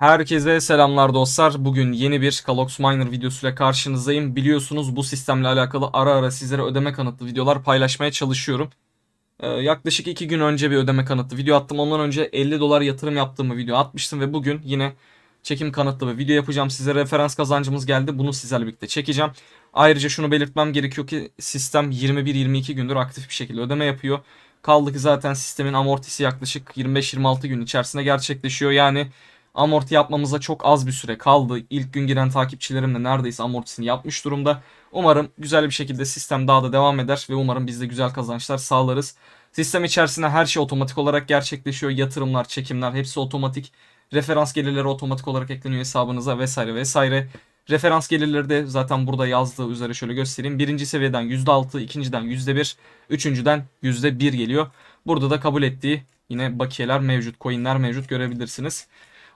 Herkese selamlar dostlar. Bugün yeni bir Kalox Miner videosuyla karşınızdayım. Biliyorsunuz bu sistemle alakalı ara ara sizlere ödeme kanıtlı videolar paylaşmaya çalışıyorum. Ee, yaklaşık 2 gün önce bir ödeme kanıtlı video attım. Ondan önce 50 dolar yatırım yaptığımı video atmıştım ve bugün yine çekim kanıtlı bir video yapacağım. Size referans kazancımız geldi. Bunu sizlerle birlikte çekeceğim. Ayrıca şunu belirtmem gerekiyor ki sistem 21-22 gündür aktif bir şekilde ödeme yapıyor. Kaldı ki zaten sistemin amortisi yaklaşık 25-26 gün içerisinde gerçekleşiyor. Yani amorti yapmamıza çok az bir süre kaldı. İlk gün giren takipçilerim de neredeyse amortisini yapmış durumda. Umarım güzel bir şekilde sistem daha da devam eder ve umarım biz de güzel kazançlar sağlarız. Sistem içerisinde her şey otomatik olarak gerçekleşiyor. Yatırımlar, çekimler hepsi otomatik. Referans gelirleri otomatik olarak ekleniyor hesabınıza vesaire vesaire. Referans gelirleri de zaten burada yazdığı üzere şöyle göstereyim. Birinci seviyeden %6, ikinciden %1, üçüncüden %1 geliyor. Burada da kabul ettiği yine bakiyeler mevcut, coinler mevcut görebilirsiniz.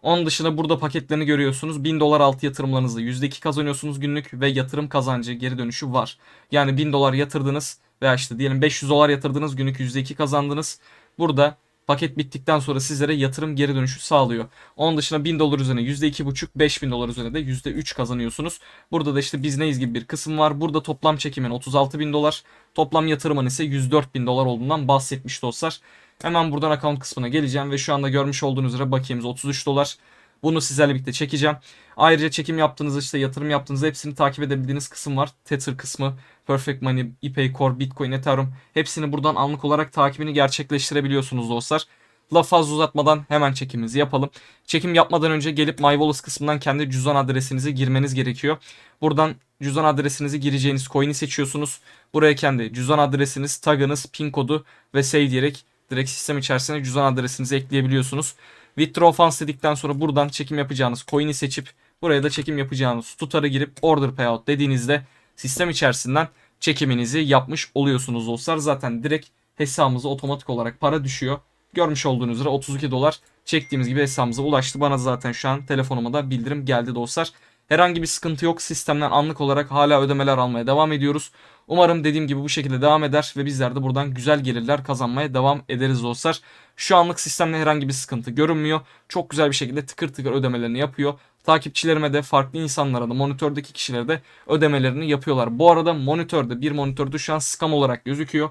Onun dışında burada paketlerini görüyorsunuz. 1000 dolar altı yatırımlarınızda %2 kazanıyorsunuz günlük ve yatırım kazancı geri dönüşü var. Yani 1000 dolar yatırdınız veya işte diyelim 500 dolar yatırdınız günlük %2 kazandınız. Burada paket bittikten sonra sizlere yatırım geri dönüşü sağlıyor. Onun dışında 1000 dolar üzerine %2,5 5000 dolar üzerine de %3 kazanıyorsunuz. Burada da işte biz neyiz gibi bir kısım var. Burada toplam çekimin 36 bin dolar. Toplam yatırımın ise 104 bin dolar olduğundan bahsetmiş dostlar. Hemen buradan account kısmına geleceğim ve şu anda görmüş olduğunuz üzere bakiyemiz 33 dolar. Bunu sizlerle birlikte çekeceğim. Ayrıca çekim yaptığınız işte yatırım yaptığınızda hepsini takip edebildiğiniz kısım var. Tether kısmı, Perfect Money, ePay Core, Bitcoin, Ethereum hepsini buradan anlık olarak takibini gerçekleştirebiliyorsunuz dostlar. Laf fazla uzatmadan hemen çekimimizi yapalım. Çekim yapmadan önce gelip My Wallets kısmından kendi cüzdan adresinizi girmeniz gerekiyor. Buradan cüzdan adresinizi gireceğiniz coin'i seçiyorsunuz. Buraya kendi cüzdan adresiniz, tagınız, pin kodu ve save diyerek direkt sistem içerisine cüzdan adresinizi ekleyebiliyorsunuz. Withdraw funds dedikten sonra buradan çekim yapacağınız coin'i seçip buraya da çekim yapacağınız tutarı girip order payout dediğinizde sistem içerisinden çekiminizi yapmış oluyorsunuz dostlar. Zaten direkt hesabımıza otomatik olarak para düşüyor. Görmüş olduğunuz üzere 32 dolar çektiğimiz gibi hesabımıza ulaştı. Bana zaten şu an telefonuma da bildirim geldi dostlar. Herhangi bir sıkıntı yok. Sistemden anlık olarak hala ödemeler almaya devam ediyoruz. Umarım dediğim gibi bu şekilde devam eder ve bizler de buradan güzel gelirler kazanmaya devam ederiz dostlar. Şu anlık sistemde herhangi bir sıkıntı görünmüyor. Çok güzel bir şekilde tıkır tıkır ödemelerini yapıyor. Takipçilerime de farklı insanlara da monitördeki kişilere de ödemelerini yapıyorlar. Bu arada monitörde bir monitörde şu an scam olarak gözüküyor.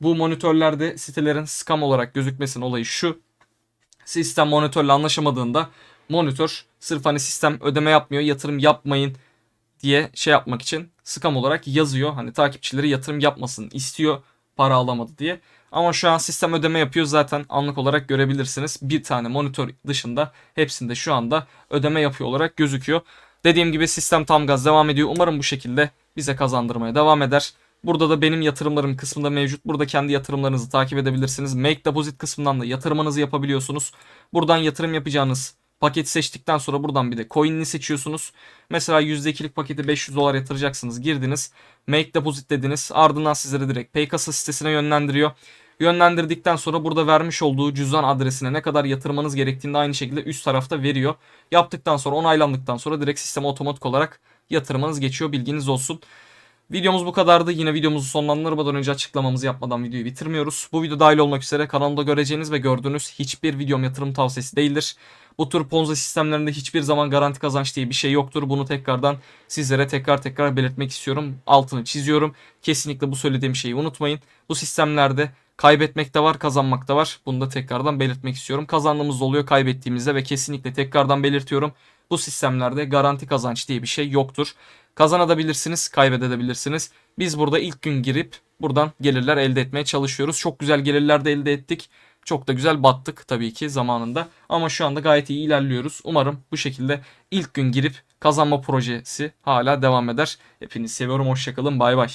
Bu monitörlerde sitelerin scam olarak gözükmesinin olayı şu. Sistem monitörle anlaşamadığında monitör sırf hani sistem ödeme yapmıyor yatırım yapmayın diye şey yapmak için scam olarak yazıyor. Hani takipçileri yatırım yapmasın istiyor para alamadı diye. Ama şu an sistem ödeme yapıyor zaten anlık olarak görebilirsiniz. Bir tane monitör dışında hepsinde şu anda ödeme yapıyor olarak gözüküyor. Dediğim gibi sistem tam gaz devam ediyor. Umarım bu şekilde bize kazandırmaya devam eder. Burada da benim yatırımlarım kısmında mevcut. Burada kendi yatırımlarınızı takip edebilirsiniz. Make Deposit kısmından da yatırımınızı yapabiliyorsunuz. Buradan yatırım yapacağınız paketi seçtikten sonra buradan bir de coin'ini seçiyorsunuz. Mesela %2'lik paketi 500 dolar yatıracaksınız. Girdiniz. Make Deposit dediniz. Ardından sizlere direkt Paykasa sitesine yönlendiriyor. Yönlendirdikten sonra burada vermiş olduğu cüzdan adresine ne kadar yatırmanız gerektiğini aynı şekilde üst tarafta veriyor. Yaptıktan sonra onaylandıktan sonra direkt sisteme otomatik olarak yatırmanız geçiyor. Bilginiz olsun. Videomuz bu kadardı. Yine videomuzu sonlandırmadan önce açıklamamızı yapmadan videoyu bitirmiyoruz. Bu video dahil olmak üzere kanalımda göreceğiniz ve gördüğünüz hiçbir videom yatırım tavsiyesi değildir. Bu tür ponzi sistemlerinde hiçbir zaman garanti kazanç diye bir şey yoktur. Bunu tekrardan sizlere tekrar tekrar belirtmek istiyorum. Altını çiziyorum. Kesinlikle bu söylediğim şeyi unutmayın. Bu sistemlerde kaybetmek de var, kazanmak da var. Bunu da tekrardan belirtmek istiyorum. Kazandığımız oluyor, kaybettiğimizde ve kesinlikle tekrardan belirtiyorum. Bu sistemlerde garanti kazanç diye bir şey yoktur. Kazanabilirsiniz, kaybedebilirsiniz. Biz burada ilk gün girip buradan gelirler elde etmeye çalışıyoruz. Çok güzel gelirler de elde ettik. Çok da güzel battık tabii ki zamanında. Ama şu anda gayet iyi ilerliyoruz. Umarım bu şekilde ilk gün girip kazanma projesi hala devam eder. Hepinizi seviyorum. Hoşçakalın. Bay bay.